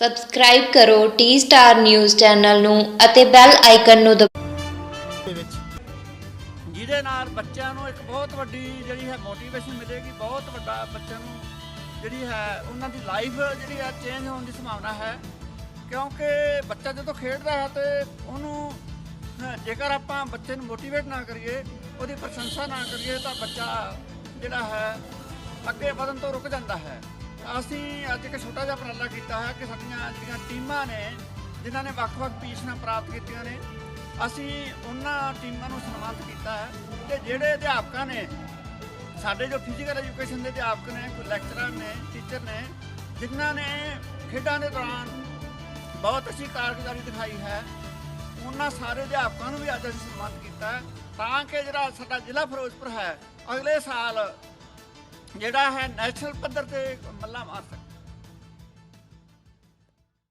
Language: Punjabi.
ਸਬਸਕ੍ਰਾਈਬ ਕਰੋ ਟੀ ਸਟਾਰ ਨਿਊਜ਼ ਚੈਨਲ ਨੂੰ ਅਤੇ ਬੈਲ ਆਈਕਨ ਨੂੰ ਦਬਾਓ ਦੇ ਵਿੱਚ। ਜਿਹਦੇ ਨਾਲ ਬੱਚਿਆਂ ਨੂੰ ਇੱਕ ਬਹੁਤ ਵੱਡੀ ਜਿਹੜੀ ਹੈ ਮੋਟੀਵੇਸ਼ਨ ਮਿਲੇਗੀ ਬਹੁਤ ਵੱਡਾ ਬੱਚਿਆਂ ਨੂੰ ਜਿਹੜੀ ਹੈ ਉਹਨਾਂ ਦੀ ਲਾਈਫ ਜਿਹੜੀ ਹੈ ਚੇਂਜ ਹੋਣ ਦੀ ਸੰਭਾਵਨਾ ਹੈ। ਕਿਉਂਕਿ ਬੱਚਾ ਜਦੋਂ ਖੇਡਦਾ ਹੈ ਤੇ ਉਹਨੂੰ ਅਹ, ਜੇਕਰ ਆਪਾਂ ਬੱਚੇ ਨੂੰ ਮੋਟੀਵੇਟ ਨਾ ਕਰੀਏ ਉਹਦੀ ਪ੍ਰਸ਼ੰਸਾ ਨਾ ਕਰੀਏ ਤਾਂ ਬੱਚਾ ਜਿਹੜਾ ਹੈ ਅੱਗੇ ਵਧਣ ਤੋਂ ਰੁਕ ਜਾਂਦਾ ਹੈ। ਅਸੀਂ ਅੱਜ ਇੱਕ ਛੋਟਾ ਜਿਹਾ ਉਪਰਾਲਾ ਕੀਤਾ ਹੈ ਕਿ ਸਾਡੀਆਂ ਜਿਹੜੀਆਂ ਟੀਮਾਂ ਨੇ, ਜਿਨ੍ਹਾਂ ਨੇ ਵੱਖ-ਵੱਖ ਪੋਜੀਸ਼ਨਾਂ ਪ੍ਰਾਪਤ ਕੀਤੀਆਂ ਨੇ, ਅਸੀਂ ਉਹਨਾਂ ਟੀਮਾਂ ਨੂੰ ਸਨਮਾਨਿਤ ਕੀਤਾ ਹੈ ਤੇ ਜਿਹੜੇ ਅਧਿਆਪਕਾਂ ਨੇ, ਸਾਡੇ ਜੋ ਫਿਜ਼ੀਕਲ ਐਜੂਕੇਸ਼ਨ ਦੇ ਅਧਿਆਪਕ ਨੇ, ਕੋਈ ਲੈਕਚਰਰ ਨੇ ਟੀਚਰ ਨੇ, ਜਿਨ੍ਹਾਂ ਨੇ ਖੇਡਾਂ ਦੇ ਦੌਰਾਨ ਬਹੁਤ ਅੱਛੀ ਕਾਰਗੁਜ਼ਾਰੀ ਦਿਖਾਈ ਹੈ, ਉਹਨਾਂ ਸਾਰੇ ਅਧਿਆਪਕਾਂ ਨੂੰ ਵੀ ਅੱਜ ਅਸੀਂ ਸਨਮਾਨਿਤ ਕੀਤਾ ਤਾਂ ਕਿ ਜਿਹੜਾ ਸਾਡਾ ਜ਼ਿਲ੍ਹਾ ਫਿਰੋਜ਼ਪੁਰ ਹੈ, ਅਗਲੇ ਸਾਲ ਜਿਹੜਾ ਹੈ ਨੈਸ਼ਨਲ ਪੱਧਰ ਤੇ ਮੱਲਾ ਮਾਰ ਸਕੇ